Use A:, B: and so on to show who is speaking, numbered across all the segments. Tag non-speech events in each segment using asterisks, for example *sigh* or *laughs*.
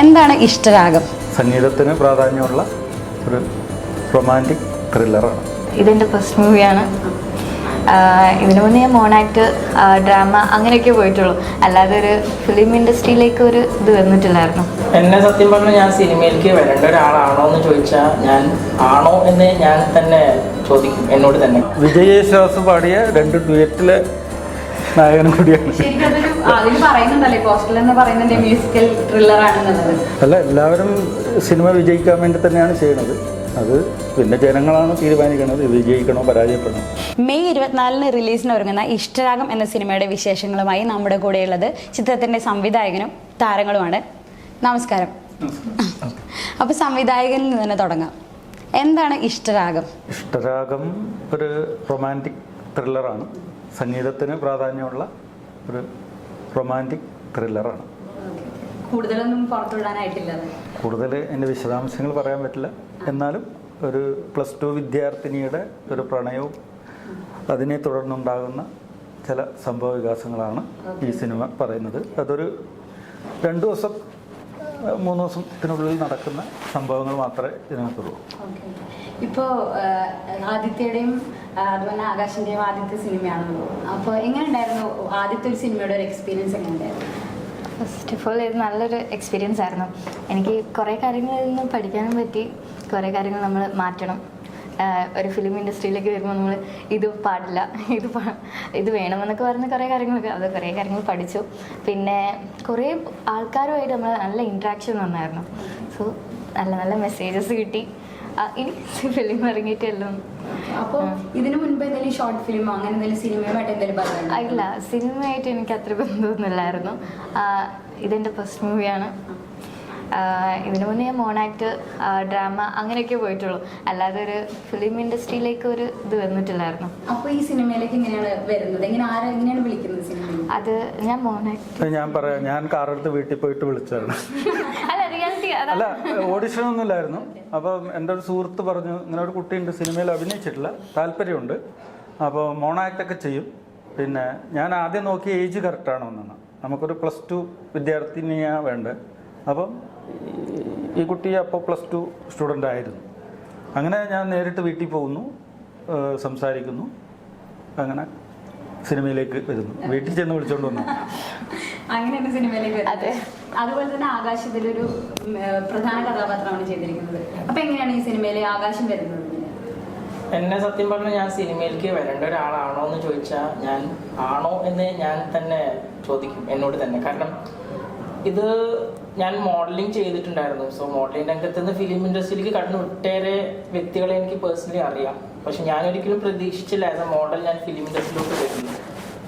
A: എന്താണ് ഇഷ്ടരാഗം?
B: സംഗീതത്തിന് പ്രാധാന്യമുള്ള ഒരു റൊമാന്റിക് ത്രില്ലറാണ്
C: ഇതെന്റെ ഫസ്റ്റ് മൂവിയാണ് ഇതിനു മുന്നേ ഞാൻ മോണാക്ട് ഡ്രാമ അങ്ങനെയൊക്കെ പോയിട്ടുള്ളൂ. അല്ലാതെ ഒരു ഫിലിം ഇൻഡസ്ട്രിയിലേക്ക് ഒരു ഇത് വന്നിട്ടില്ലായിരുന്നു.
D: എന്നെ സത്യം പറഞ്ഞാൽ ഞാൻ സിനിമയിലേക്ക് വരേണ്ട ഒരാളാണോ എന്ന് ചോദിച്ചാൽ ഞാൻ ആണോ എന്ന് ഞാൻ തന്നെ ചോദിക്കും എന്നോട് തന്നെ.
B: വിജയ് യേശുദാസ് പാടിയ രണ്ട് ഡുയറ്റിലെ നായകനും കൂടിയാണ്. അല്ല എല്ലാവരും സിനിമ വിജയിക്കാൻ വേണ്ടി തന്നെയാണ് ചെയ്യുന്നത് അത് പിന്നെ ജനങ്ങളാണ് തീരുമാനിക്കുന്നത് ഇത് വിജയിക്കണോ പരാജയപ്പെടണോ?
A: മെയ് ഇരുപത്തിനാലിന് റിലീസിന് ഒരുങ്ങുന്ന ഇഷ്ടരാഗം എന്ന സിനിമയുടെ വിശേഷങ്ങളുമായി നമ്മുടെ കൂടെയുള്ളത് ചിത്രത്തിന്റെ സംവിധായകനും താരങ്ങളുമാണ്. നമസ്കാരം. അപ്പൊ സംവിധായകനിൽ നിന്ന് തന്നെ തുടങ്ങാം. എന്താണ് ഇഷ്ടരാഗം?
B: ഇഷ്ടരാഗം ഒരു റൊമാന്റിക് ത്രില്ലറാണ് സംഗീതത്തിന് പ്രാധാന്യമുള്ള ഒരു റൊമാന്റിക് ത്രില്ലറാണ്
A: കൂടുതലൊന്നും പുറത്തുവിടാനായിട്ടില്ല.
B: കൂടുതൽ എന്റെ വിശദാംശങ്ങൾ പറയാൻ പറ്റില്ല. എന്നാലും ഒരു പ്ലസ് ടു വിദ്യാർത്ഥിനിയുടെ ഒരു പ്രണയവും അതിനെ തുടർന്നുണ്ടാകുന്ന ചില സംഭവ വികാസങ്ങളാണ് ഈ സിനിമ പറയുന്നത്. അതൊരു രണ്ടു ദിവസം മൂന്ന് ദിവസത്തിനുള്ളിൽ നടക്കുന്ന സംഭവങ്ങൾ മാത്രമേ ഇതിനകത്തുള്ളൂ.
A: ഇപ്പോൾ ആദിത്യയുടെയും അതുപോലെ ആകാശിന്റെയും ആദ്യത്തെ സിനിമയാണല്ലോ. അപ്പോൾ എങ്ങനെയുണ്ടായിരുന്നു ആദ്യത്തെ ഒരു സിനിമയുടെ ഒരു എക്സ്പീരിയൻസ് എങ്ങനെയുണ്ടായിരുന്നു?
C: ഫസ്റ്റ് ഓഫ് ഓൾ ഇത് നല്ലൊരു എക്സ്പീരിയൻസ് ആയിരുന്നു. എനിക്ക് കുറേ കാര്യങ്ങളിൽ നിന്ന് പഠിക്കാനും പറ്റി. കുറേ കാര്യങ്ങൾ നമ്മൾ മാറ്റണം. ഒരു ഫിലിം ഇൻഡസ്ട്രിയിലേക്ക് വരുമ്പോൾ നമ്മൾ ഇത് പാടില്ല ഇത് ഇത് വേണമെന്നൊക്കെ പറഞ്ഞ കുറേ കാര്യങ്ങളൊക്കെ അത് കുറേ കാര്യങ്ങൾ പഠിച്ചു. പിന്നെ കുറേ ആൾക്കാരുമായിട്ട് നമ്മൾ നല്ല ഇൻട്രാക്ഷൻ വന്നായിരുന്നു സോ നല്ല നല്ല മെസ്സേജസ് കിട്ടി. ഇനി ഫിലിം ഇറങ്ങിയിട്ടെല്ലാം
A: അപ്പോൾ ഇതിനു മുൻപ് എന്തെങ്കിലും ഷോർട്ട് ഫിലിം അങ്ങനെ എന്തെങ്കിലും സിനിമയുമായിട്ട് എന്തെങ്കിലും
C: ഇല്ല. സിനിമയായിട്ട് എനിക്ക് അത്ര ബന്ധമൊന്നുമില്ലായിരുന്നു. ഇതെന്റെ ഇതെന്റെ ഫസ്റ്റ് മൂവിയാണ് ഇതിനു മുന്നേ ഞാൻ മോണാക്ട് ഡ്രാമ അങ്ങനെയൊക്കെ പോയിട്ടുള്ളൂ. അല്ലാതെ ഒരു ഫിലിം ഇൻഡസ്ട്രിയിലേക്ക് ഒരു ഇത് വന്നിട്ടില്ലായിരുന്നു.
A: അപ്പോൾ ഈ സിനിമയിലേക്ക് എങ്ങനെയാണ് വരുന്നത്? എങ്ങനെ ആരെ എങ്ങനെയാണ് വിളിക്കുന്നത് സിനിമയിൽ?
C: അത് ഞാൻ മോണാക്ട്.
B: ഞാൻ പറയാം. ഞാൻ കാറെടുത്ത് വീട്ടിൽ പോയിട്ട് വിളിച്ചതാണ്. *laughs*
C: അല്ല റിയാലിറ്റി
B: അല്ല ഓഡിഷൻ ഒന്നുമില്ലായിരുന്നു. അപ്പം എന്റെ ഒരു സുഹൃത്ത് പറഞ്ഞു ഇങ്ങനെ ഒരു കുട്ടിയുണ്ട് സിനിമയിൽ അഭിനയിച്ചിട്ടില്ല താല്പര്യമുണ്ട്. അപ്പോൾ മോണാക്റ്റൊക്കെ ചെയ്യും. പിന്നെ ഞാൻ ആദ്യം നോക്കിയ ഏജ് കറക്റ്റാണോ എന്നാണ് നമുക്കൊരു പ്ലസ് ടു വിദ്യാർത്ഥിനിയാണ് വേണ്ടത്. അപ്പം ഈ- കുട്ടി അപ്പോൾ പ്ലസ് ടു സ്റ്റുഡന്റ് ആയിരുന്നു. അങ്ങനെ ഞാൻ നേരിട്ട് വീട്ടിൽ പോകുന്നു സംസാരിക്കുന്നു. അങ്ങനെ സിനിമയിലേക്ക് വരുന്നു. വീട്ടിൽ ചെന്ന് വിളിച്ചോണ്ട് വന്നു.
A: അങ്ങനെയാണ് സിനിമയിലേക്ക്
C: അതെ.
A: അതുപോലെ തന്നെ ആകാശ് ഇതിലൊരു പ്രധാന കഥാപാത്രമാണ് ചെയ്തിരിക്കുന്നത്. അപ്പൊ എങ്ങനെയാണ് ഈ സിനിമയിലെ ആകാശം വരുന്നത്?
D: എന്നെ സത്യം പറഞ്ഞാൽ ഞാൻ സിനിമയിലേക്ക് വരേണ്ട ഒരാളാണോ എന്ന് ചോദിച്ചാൽ ഞാൻ ആണോ എന്ന് ഞാൻ തന്നെ ചോദിക്കും എന്നോട് തന്നെ. കാരണം ഇത് ഞാൻ മോഡലിംഗ് ചെയ്തിട്ടുണ്ടായിരുന്നു. സോ മോഡലിംഗ് രംഗത്ത് നിന്ന് ഫിലിം ഇൻഡസ്ട്രിയിലേക്ക് കടന്നു ഒട്ടേറെ വ്യക്തികളെ എനിക്ക് പേഴ്സണലി അറിയാം. പക്ഷെ ഞാൻ ഒരിക്കലും പ്രതീക്ഷിച്ചില്ല ആസ് എ മോഡൽ ഞാൻ ഫിലിം ഇൻഡസ്ട്രിയിലോട്ട് വരുന്നു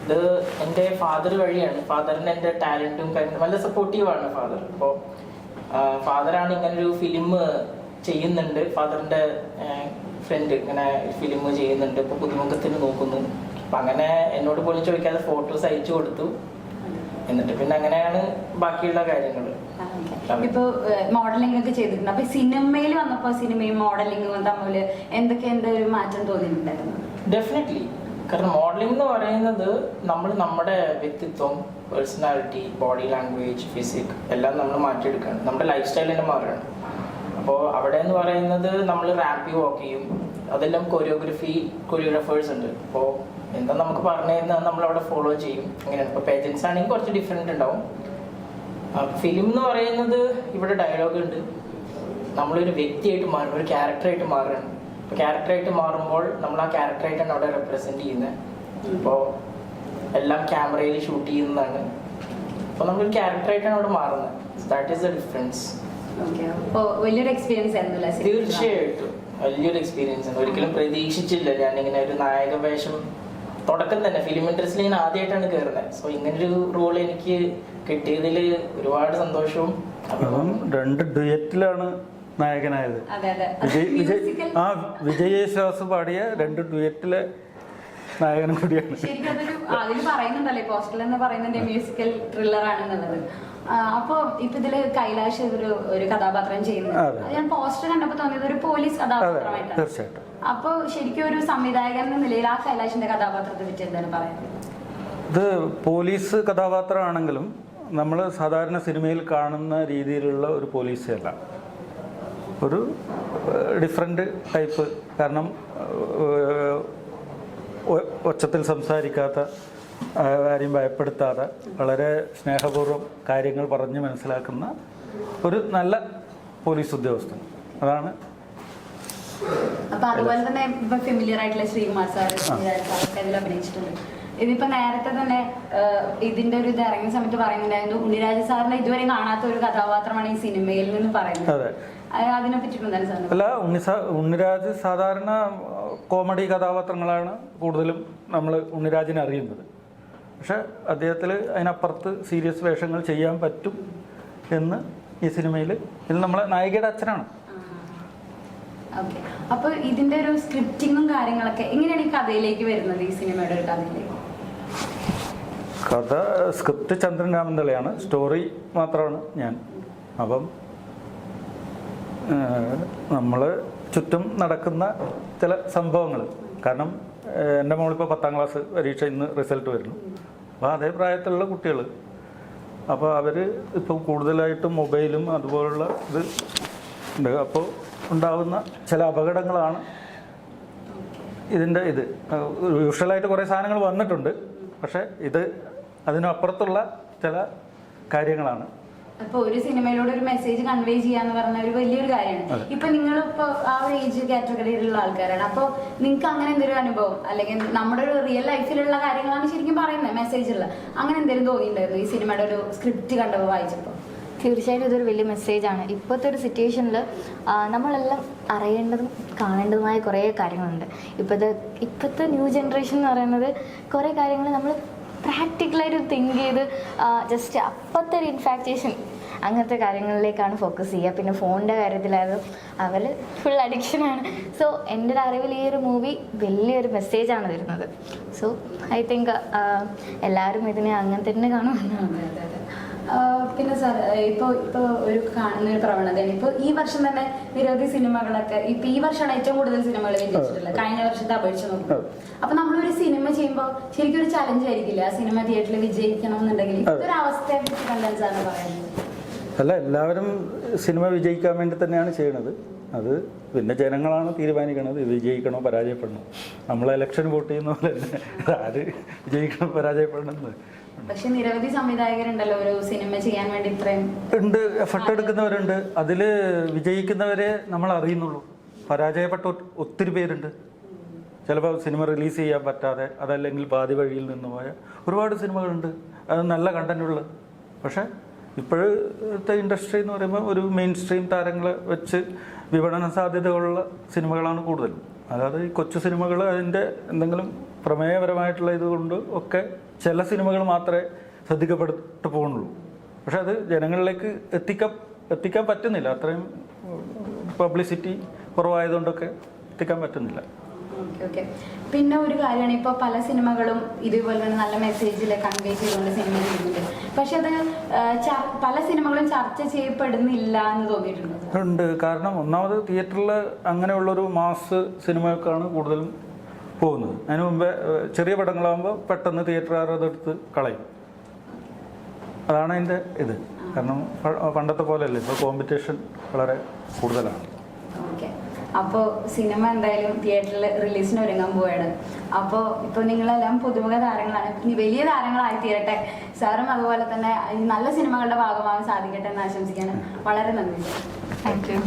D: ഇത് എന്റെ ഫാദർ വഴിയാണ്. ഫാദറിന് എന്റെ ടാലന്റും കാര്യങ്ങളും നല്ല സപ്പോർട്ടീവാണ് ഫാദർ അപ്പോൾ ഫാദറാണ് ഇങ്ങനൊരു ഫിലിം ചെയ്യുന്നുണ്ട്. ഫാദറിന്റെ ഫ്രണ്ട് ഇങ്ങനെ ഫിലിം ചെയ്യുന്നുണ്ട്. ഇപ്പോൾ പുതുമുഖത്തിന് നോക്കുന്നു. അപ്പം അങ്ങനെ എന്നോട് പോലും ചോദിക്കാതെ ഫോട്ടോസ് അയച്ചു കൊടുത്തു. എന്നിട്ട് പിന്നെ അങ്ങനെയാണ് ബാക്കിയുള്ള കാര്യങ്ങൾ
A: ഇപ്പൊ മോഡലിംഗ് ഒക്കെ ചെയ്തിട്ടുണ്ട്. അപ്പൊ സിനിമയിൽ വന്നപ്പോ സിനിമയും മോഡലിംഗും തമ്മിൽ എന്തൊക്കെ എന്തൊരു മാറ്റം തോന്നിയിട്ടുണ്ടായിരുന്നു?
D: ഡെഫിനറ്റ്ലി കാരണം മോഡലിംഗ് എന്ന് പറയുന്നത് നമ്മൾ നമ്മുടെ വ്യക്തിത്വം പേഴ്സണാലിറ്റി ബോഡി ലാംഗ്വേജ് ഫിസിക് എല്ലാം നമ്മൾ മാറ്റിയെടുക്കുകയാണ് നമ്മുടെ ലൈഫ് സ്റ്റൈൽ തന്നെ മാറുകയാണ്. അപ്പോൾ അവിടെ എന്ന് പറയുന്നത് നമ്മൾ റാപ്പി വാക്ക് ചെയ്യും. അതെല്ലാം കൊറിയോഗ്രഫി കൊറിയോഗ്രാഫേഴ്സ് ഉണ്ട്. അപ്പോൾ എന്താ നമുക്ക് പറഞ്ഞു തരുന്നത് നമ്മൾ അവിടെ ഫോളോ ചെയ്യും. അങ്ങനെയാണ് ഇപ്പോൾ പേജൻസ് ആണെങ്കിൽ കുറച്ച് ഡിഫറെന്റ് ഉണ്ടാവും. ഫിലിം എന്ന് പറയുന്നത് ഇവിടെ ഡയലോഗ് ഉണ്ട്. നമ്മളൊരു വ്യക്തിയായിട്ട് മാറും. ഒരു ക്യാരക്ടറായിട്ട് മാറുകയാണ്. ഇപ്പൊ ക്യാരക്ടറായിട്ട് മാറുമ്പോൾ നമ്മൾ ആ ക്യാരക്ടറായിട്ടാണ് അവിടെ റെപ്രസെന്റ് ചെയ്യുന്നത്. ഇപ്പോ എല്ലാം ക്യാമറയിൽ ഷൂട്ട് ചെയ്യുന്നതാണ്. അപ്പോൾ നമ്മളൊരു ക്യാരക്ടറായിട്ടാണ് അവിടെ മാറുന്നത്. ദാറ്റ് ഈസ് ദ ഡിഫറൻസ്
A: വലിയൊരു എക്സ്പീരിയൻസ്?
D: തീർച്ചയായിട്ടും. വലിയൊരു എക്സ്പീരിയൻസ് ആണ്. ഒരിക്കലും പ്രതീക്ഷിച്ചില്ല. ഞാൻ ഇങ്ങനെ ഒരു നായക വേഷം തുടക്കം തന്നെ ഫിലിം ഇൻഡസ്ട്രിയിൽ ഞാൻ ആദ്യമായിട്ടാണ് കയറുന്നത് സോ ഇങ്ങനൊരു റോൾ എനിക്ക് കിട്ടിയതിൽ ഒരുപാട് സന്തോഷവും.
B: അപ്പം രണ്ട് ഡുയറ്റിലാണ് നായകനായത്. വിജയ് വിജയ് ആ വിജയ് യേശുദാസ് പാടിയ രണ്ട് ഡുയറ്റിലെ നായകനും കൂടിയാണ്.
A: ശരിക്കും അതൊരു അതിൽ പറയുന്നുണ്ടല്ലേ പോസ്റ്റൽ എന്ന് പറയുന്നുണ്ട് മ്യൂസിക്കൽ ത്രില്ലർ ആണെന്നുള്ളത്. അപ്പൊ ഇപ്പൊ ഇതിൽ കൈലാഷ് ഒരു ഒരു കഥാപാത്രം ചെയ്യുന്നത് ഞാൻ പോസ്റ്റർ കണ്ടപ്പോ തോന്നിയത് ഒരു പോലീസ് കഥാപാത്രമായിട്ടാണ്.
B: തീർച്ചയായിട്ടും.
A: അപ്പൊ ശരിക്കും ഒരു സംവിധായകൻ എന്ന നിലയിൽ ആ കൈലാഷിന്റെ കഥാപാത്രത്തെ പറ്റി എന്താണ് പറയുന്നത്
B: ഇത് പോലീസ് കഥാപാത്രമാണെങ്കിലും നമ്മൾ സാധാരണ സിനിമയിൽ കാണുന്ന രീതിയിലുള്ള ഒരു പോലീസ് അല്ല. ഒരു ഡിഫറെന്റ് ടൈപ്പ്. കാരണം ഒച്ചത്തിൽ സംസാരിക്കാത്ത ആരെയും ഭയപ്പെടുത്താതെ വളരെ സ്നേഹപൂർവം കാര്യങ്ങൾ പറഞ്ഞ് മനസ്സിലാക്കുന്ന ഒരു നല്ല പോലീസ് ഉദ്യോഗസ്ഥൻ. അതാണ്
A: അപ്പൊ അതുപോലെ തന്നെ ഇപ്പൊ ഫെമിലിയർ ആയിട്ടുള്ള ശ്രീകുമാർ സാർ ഇതിൽ അഭിനയിച്ചിട്ടുണ്ട്. ഇതിപ്പോ നേരത്തെ തന്നെ ഇതിന്റെ ഒരു ഇത് ഇറങ്ങിയ സമയത്ത് പറയുന്നുണ്ടായിരുന്നു ഉണ്ണിരാജ സാറിനെ ഇതുവരെ കാണാത്ത ഒരു കഥാപാത്രമാണ് ഈ സിനിമയിൽ നിന്ന് പറയുന്നത്.
B: അതെ.
A: അത് അതിനെ
B: അല്ല ഉണ്ണി ഉണ്ണിരാജ് സാധാരണ കോമഡി കഥാപാത്രങ്ങളാണ് കൂടുതലും നമ്മൾ ഉണ്ണിരാജിനെ അറിയുന്നത്. പക്ഷെ അദ്ദേഹത്തിൽ അതിനപ്പുറത്ത് സീരിയസ് വേഷങ്ങൾ ചെയ്യാൻ പറ്റും എന്ന് ഈ സിനിമയിൽ ഇത് നമ്മളെ നായികയുടെ അച്ഛനാണ്.
A: ഓക്കെ അപ്പൊ ഇതിന്റെ ഒരു സ്ക്രിപ്റ്റിങ്ങും കാര്യങ്ങളൊക്കെ എങ്ങനെയാണ് ഈ കഥയിലേക്ക് വരുന്നത് ഈ സിനിമയുടെ ഒരു കഥയിലേക്ക്?
B: കഥ സ്ക്രിപ്റ്റ് ചന്ദ്രൻ രാമന്തളിയാണ് സ്റ്റോറി മാത്രമാണ് ഞാൻ. അപ്പം നമ്മൾ ചുറ്റും നടക്കുന്ന ചില സംഭവങ്ങൾ കാരണം എന്റെ മോളിപ്പോൾ പത്താം ക്ലാസ് പരീക്ഷ ഇന്ന് റിസൾട്ട് വരുന്നു. അപ്പോൾ അതേ പ്രായത്തിലുള്ള കുട്ടികൾ അപ്പോൾ അവർ ഇപ്പോൾ കൂടുതലായിട്ടും മൊബൈലും അതുപോലുള്ള ഇത് ഉണ്ട്. അപ്പോൾ ഉണ്ടാകുന്ന ചില അപകടങ്ങളാണ് ഇതിന്റെ ഇത്. യൂഷ്വലായിട്ട് കുറേ സാധനങ്ങൾ വന്നിട്ടുണ്ട്. പക്ഷേ ഇത് അതിനപ്പുറത്തുള്ള ചില കാര്യങ്ങളാണ്.
A: അപ്പൊ ഒരു സിനിമയിലൂടെ ഒരു മെസ്സേജ് കൺവേ ചെയ്യാന്ന് പറഞ്ഞ ഒരു വലിയൊരു കാര്യമാണ്. ഇപ്പൊ നിങ്ങൾ ഇപ്പൊ ആ ഒരു ഏജ് കാറ്റഗറിയിലുള്ള ആൾക്കാരാണ്. അപ്പൊ നിങ്ങൾക്ക് അങ്ങനെ എന്തെങ്കിലും അനുഭവം? അല്ലെങ്കിൽ നമ്മുടെ ഒരു റിയൽ ലൈഫിലുള്ള കാര്യങ്ങളാണ് ശരിക്കും പറയുന്നത് മെസ്സേജ് ഉള്ള അങ്ങനെ എന്തെങ്കിലും തോന്നിയിട്ടുണ്ടായിരുന്നു ഈ സിനിമയുടെ ഒരു സ്ക്രിപ്റ്റ് കണ്ടപ്പോൾ വായിച്ചപ്പോൾ
C: തീർച്ചയായിട്ടും ഇതൊരു വലിയ മെസ്സേജാണ് ഇപ്പോഴത്തെ ഒരു സിറ്റുവേഷനിൽ നമ്മളെല്ലാം അറിയേണ്ടതും കാണേണ്ടതുമായ കുറേ കാര്യങ്ങളുണ്ട്. ഇപ്പോഴത്തെ ഇപ്പോഴത്തെ ന്യൂ ജനറേഷൻ എന്ന് പറയുന്നത് കുറേ കാര്യങ്ങൾ നമ്മൾ പ്രാക്ടിക്കലായിട്ട് തിങ്ക് ചെയ്ത് ജസ്റ്റ് അപ്പോഴത്തെ ഒരു ഇൻഫാക്റ്റേഷൻ അങ്ങനത്തെ കാര്യങ്ങളിലേക്കാണ് ഫോക്കസ് ചെയ്യുക. പിന്നെ ഫോണിന്റെ കാര്യത്തിലായാലും അവർ ഫുൾ അഡിക്ഷനാണ് സോ എന്റെ ഒരു അറിവിൽ ഈ ഒരു മൂവി വലിയൊരു മെസ്സേജാണ് തരുന്നത്. സോ ഐ തിങ്ക് എല്ലാവരും ഇതിനെ അങ്ങനെ തന്നെ കാണുമെന്നാണ്
A: പിന്നെ സാർ ഇപ്പോൾ ഇപ്പോൾ ഒരു കാണുന്ന ഒരു പ്രവണതയാണ്. ഇപ്പോൾ ഈ വർഷം തന്നെ നിരവധി സിനിമകളൊക്കെ ഇപ്പൊ ഈ വർഷമാണ് ഏറ്റവും കൂടുതൽ സിനിമകൾ വിജയിച്ചിട്ടുള്ളത്. കഴിഞ്ഞ വർഷത്തെ അപേക്ഷിച്ച് നോക്കും. അപ്പൊ നമ്മളൊരു സിനിമ ചെയ്യുമ്പോൾ ശരിക്കും ഒരു ചലഞ്ച് ആയിരിക്കില്ല? സിനിമ തിയേറ്ററിൽ വിജയിക്കണം എന്നുണ്ടെങ്കിൽ ഇതൊരു അവസ്ഥയെ കുറിച്ച് കണ്ടാൽ സാറിന് പറയുന്നത്
B: അല്ല എല്ലാവരും സിനിമ വിജയിക്കാൻ വേണ്ടി തന്നെയാണ് ചെയ്യണത്. അത് പിന്നെ ജനങ്ങളാണ് തീരുമാനിക്കുന്നത് വിജയിക്കണോ പരാജയപ്പെടണോ? നമ്മൾ ഇലക്ഷൻ വോട്ട് ചെയ്യുന്ന പോലെ തന്നെ ആര് വിജയിക്കണം പരാജയപ്പെടണമെന്ന്
A: പക്ഷെ നിരവധി സംവിധായകരുണ്ടല്ലോ ഒരു സിനിമ ചെയ്യാൻ വേണ്ടി ഇത്രയും.
B: ഉണ്ട് എഫർട്ട് എടുക്കുന്നവരുണ്ട്. അതിൽ വിജയിക്കുന്നവരെ നമ്മൾ അറിയുന്നുള്ളൂ. പരാജയപ്പെട്ട ഒത്തിരി പേരുണ്ട്. ചിലപ്പോൾ സിനിമ റിലീസ് ചെയ്യാൻ പറ്റാതെ അതല്ലെങ്കിൽ പാതി വഴിയിൽ നിന്ന് പോയ ഒരുപാട് സിനിമകളുണ്ട്. അത് നല്ല കണ്ടന്റുള്ള പക്ഷേ ഇപ്പോഴത്തെ ഇൻഡസ്ട്രി എന്ന് പറയുമ്പോൾ ഒരു മെയിൻ സ്ട്രീം താരങ്ങളെ വെച്ച് വിപണന സാധ്യതകളുള്ള സിനിമകളാണ് കൂടുതലും. അതായത് ഈ കൊച്ചു സിനിമകൾ അതിന്റെ എന്തെങ്കിലും പ്രമേയപരമായിട്ടുള്ള ഇതുകൊണ്ട് ഒക്കെ ചില സിനിമകൾ മാത്രമേ ശ്രദ്ധിക്കപ്പെട്ടു പോകുന്നുള്ളൂ. പക്ഷെ അത് ജനങ്ങളിലേക്ക് എത്തിക്കാൻ എത്തിക്കാൻ പറ്റുന്നില്ല. അത്രയും പബ്ലിസിറ്റി കുറവായതുകൊണ്ടൊക്കെ എത്തിക്കാൻ പറ്റുന്നില്ല.
A: പിന്നെ ഒരു കാര്യമാണ്. ഇപ്പോൾ പല സിനിമകളും ഇതുപോലെ തന്നെ നല്ല മെസ്സേജിൽ കൺവേ ചെയ്തുകൊണ്ട് സിനിമ ചെയ്യുന്നുണ്ട് പക്ഷെ അത് പല സിനിമകളും ചർച്ച ചെയ്യപ്പെടുന്നില്ല എന്ന് തോന്നിയിട്ടുണ്ട്?
B: ഉണ്ട്. കാരണം ഒന്നാമത് തിയേറ്ററിൽ അങ്ങനെയുള്ളൊരു മാസ് സിനിമയൊക്കെയാണ് കൂടുതലും പോകുന്നത്. അതിന് മുമ്പേ ചെറിയ പടങ്ങളാകുമ്പോൾ പെട്ടെന്ന് തിയേറ്ററുകാർ അതെടുത്ത് കളയും. അതാണ് അതിന്റെ ഇത്. കാരണം പണ്ടത്തെ പോലെയല്ല. ഇപ്പോൾ കോമ്പറ്റീഷൻ വളരെ കൂടുതലാണ്.
A: ഓക്കെ. അപ്പോൾ സിനിമ എന്തായാലും തിയേറ്ററിൽ റിലീസിന് ഒരുങ്ങാൻ പോവാണ്. അപ്പോൾ ഇപ്പോൾ നിങ്ങളെല്ലാം പുതുമുഖ താരങ്ങളാണ്. ഇനി വലിയ താരങ്ങളായി തീരട്ടെ. സാറും അതുപോലെ തന്നെ ഈ നല്ല സിനിമകളുടെ ഭാഗമാകാൻ സാധിക്കട്ടെ എന്ന് ആശംസിക്കാണ് വളരെ നന്ദി.
C: Thank you.